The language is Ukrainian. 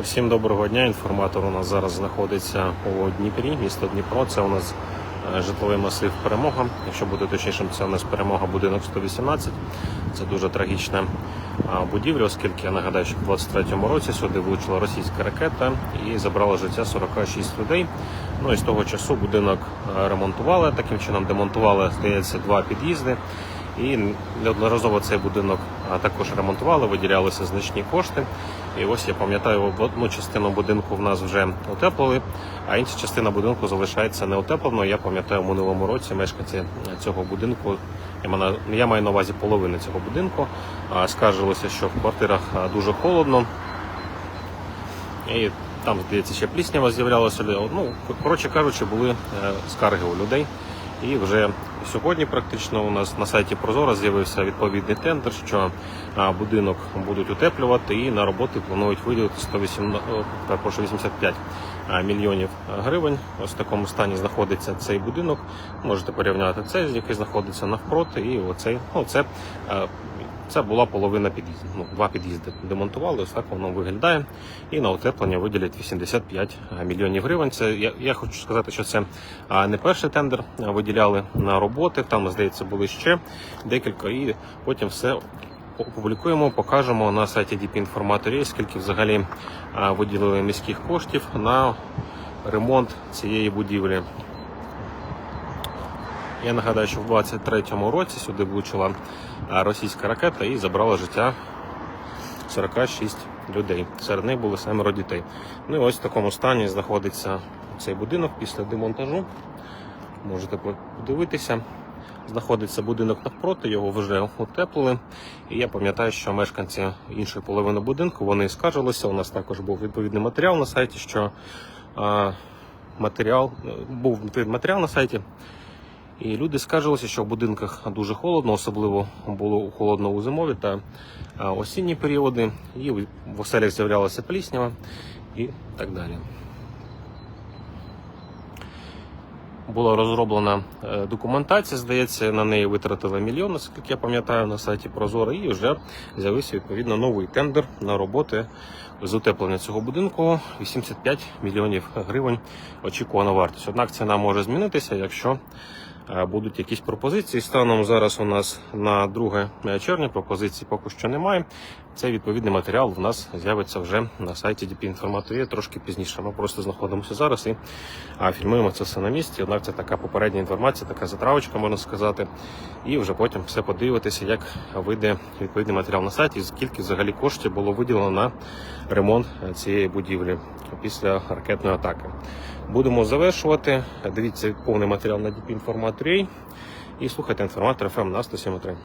Усім доброго дня. Інформатор у нас зараз знаходиться у Дніпрі, місто Дніпро. Це у нас е, житловий масив Перемога. Якщо бути точнішим, це у нас перемога будинок 118. Це дуже трагічна будівля, оскільки я нагадаю, що в 23-му році сюди влучила російська ракета і забрала життя 46 людей. Ну і з того часу будинок е, ремонтували. Таким чином демонтували, здається, два під'їзди. І неодноразово цей будинок також ремонтували, виділялися значні кошти. І ось я пам'ятаю, одну частину будинку в нас вже утеплили, а інша частина будинку залишається неутепленою. Я пам'ятаю, в минулому році мешканці цього будинку, я маю, на увазі половини цього будинку, скаржилися, що в квартирах дуже холодно. І там, здається, ще пліснява з'являлася. Ну, коротше кажучи, були е, скарги у людей. І вже сьогодні практично у нас на сайті Прозора з'явився відповідний тендер, що будинок будуть утеплювати і на роботи планують виділити 108, о, 85 мільйонів гривень. Ось в такому стані знаходиться цей будинок. Можете порівняти цей, який знаходиться навпроти, і оцей. Ну, це, е, це була половина під'їзду. Ну, два під'їзди демонтували, ось так воно виглядає. І на утеплення виділять 85 мільйонів гривень. Це я, я хочу сказати, що це не перший тендер виділяли на роботи. Там, здається, були ще декілька, і потім все опублікуємо, покажемо на сайті DP інформаторі, скільки взагалі виділили міських коштів на ремонт цієї будівлі. Я нагадаю, що в 23-му році сюди влучила російська ракета і забрала життя 46 людей. Серед них були семеро дітей. Ну і ось в такому стані знаходиться цей будинок після демонтажу. Можете подивитися. Знаходиться будинок навпроти, його вже утеплили. І я пам'ятаю, що мешканці іншої половини будинку вони скаржилися. У нас також був відповідний матеріал на сайті, що а, матеріал був відповідний матеріал на сайті. І люди скаржилися, що в будинках дуже холодно, особливо було холодно у зимові та осінні періоди, і в оселях з'являлася пліснява і так далі. Була розроблена е, документація, здається, на неї витратили мільйон, наскільки я пам'ятаю, на сайті Прозоро, і вже з'явився відповідно новий тендер на роботи з утеплення цього будинку. 85 мільйонів гривень очікувана вартість. Однак ціна може змінитися, якщо е, будуть якісь пропозиції. Станом зараз у нас на 2 червня пропозицій поки що немає. Цей відповідний матеріал в нас з'явиться вже на сайті DP інформаторії трошки пізніше. Ми просто знаходимося зараз і фільмуємо це все на місці. Однак це така попередня інформація, така затравочка, можна сказати. І вже потім все подивитися, як вийде відповідний матеріал на сайті, і скільки взагалі коштів було виділено на ремонт цієї будівлі після ракетної атаки. Будемо завершувати. Дивіться повний матеріал на DP інформаторії і слухайте інформатор ФМ на 107.3.